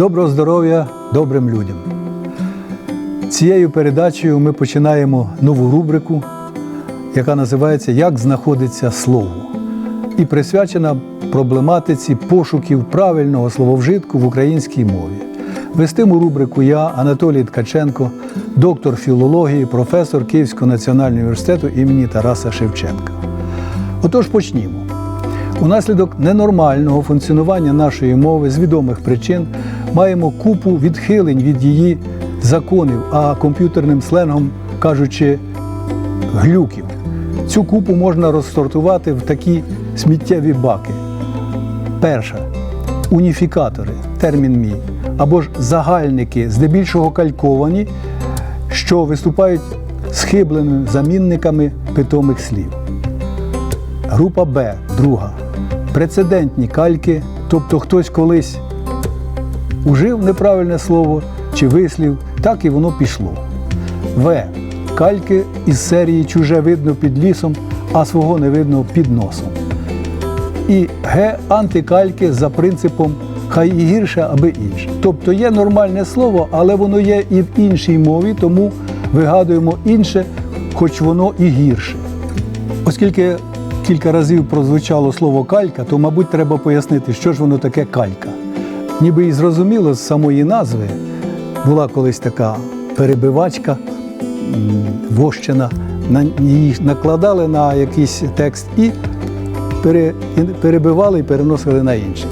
Доброго здоров'я добрим людям. Цією передачею ми починаємо нову рубрику, яка називається Як знаходиться слово і присвячена проблематиці пошуків правильного слововжитку в українській мові. Вестиму рубрику я, Анатолій Ткаченко, доктор філології, професор Київського національного університету імені Тараса Шевченка. Отож почнімо. Унаслідок ненормального функціонування нашої мови з відомих причин маємо купу відхилень від її законів, а комп'ютерним сленгом кажучи, глюків. Цю купу можна розсортувати в такі сміттєві баки. Перша уніфікатори, термін мій, або ж загальники, здебільшого кальковані, що виступають схибленими замінниками питомих слів. Група Б, друга. Прецедентні кальки, тобто хтось колись ужив неправильне слово чи вислів, так і воно пішло. В. Кальки із серії Чуже видно під лісом, а свого не видно під носом. І Г. Антикальки за принципом хай і гірше, аби інше. Тобто є нормальне слово, але воно є і в іншій мові, тому вигадуємо інше, хоч воно і гірше. Оскільки кілька разів прозвучало слово калька, то, мабуть, треба пояснити, що ж воно таке калька. Ніби і зрозуміло з самої назви була колись така перебивачка вощена, на її накладали на якийсь текст і перебивали і переносили на інший.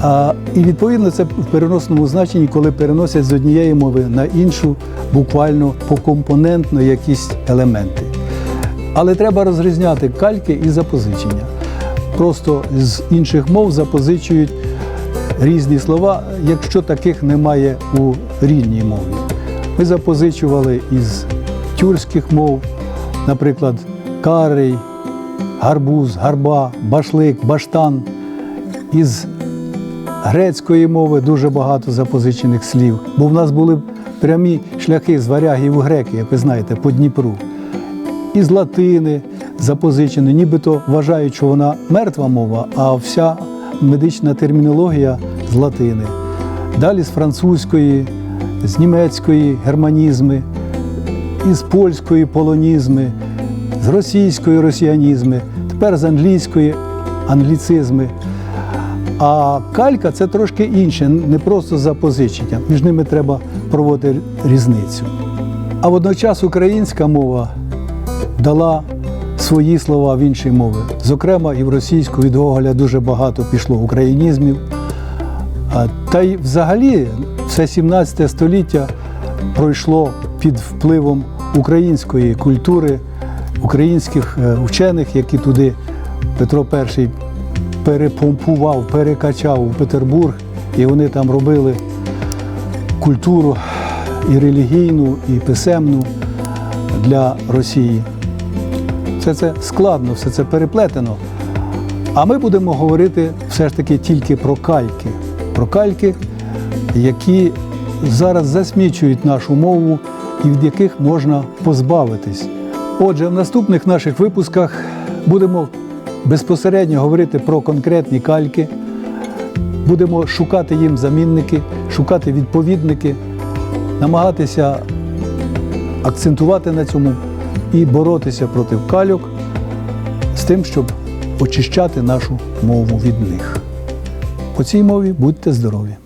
А, і відповідно це в переносному значенні, коли переносять з однієї мови на іншу, буквально покомпонентно якісь елементи. Але треба розрізняти кальки і запозичення. Просто з інших мов запозичують різні слова, якщо таких немає у рідній мові. Ми запозичували із тюркських мов, наприклад, карий, гарбуз, гарба, башлик, баштан. Із грецької мови дуже багато запозичених слів, бо в нас були прямі шляхи з варягів у греки, як ви знаєте, по Дніпру. Із латини запозичено, нібито вважають, що вона мертва мова, а вся медична термінологія з латини. Далі з французької, з німецької германізми, із польської полонізми, з російської росіянізми, тепер з англійської англіцизми. А калька це трошки інше, не просто запозичення. Між ними треба проводити різницю. А водночас українська мова дала свої слова в інші мови. Зокрема, і в російську від Гоголя дуже багато пішло українізмів. Та й взагалі все 17 століття пройшло під впливом української культури, українських е, вчених, які туди Петро І перепомпував, перекачав у Петербург, і вони там робили культуру і релігійну, і писемну для Росії. Все це складно, все це переплетено. А ми будемо говорити все ж таки тільки про кальки. Про кальки, які зараз засмічують нашу мову і від яких можна позбавитись. Отже, в наступних наших випусках будемо безпосередньо говорити про конкретні кальки, будемо шукати їм замінники, шукати відповідники, намагатися акцентувати на цьому і боротися проти кальок з тим, щоб очищати нашу мову від них. По цій мові будьте здорові!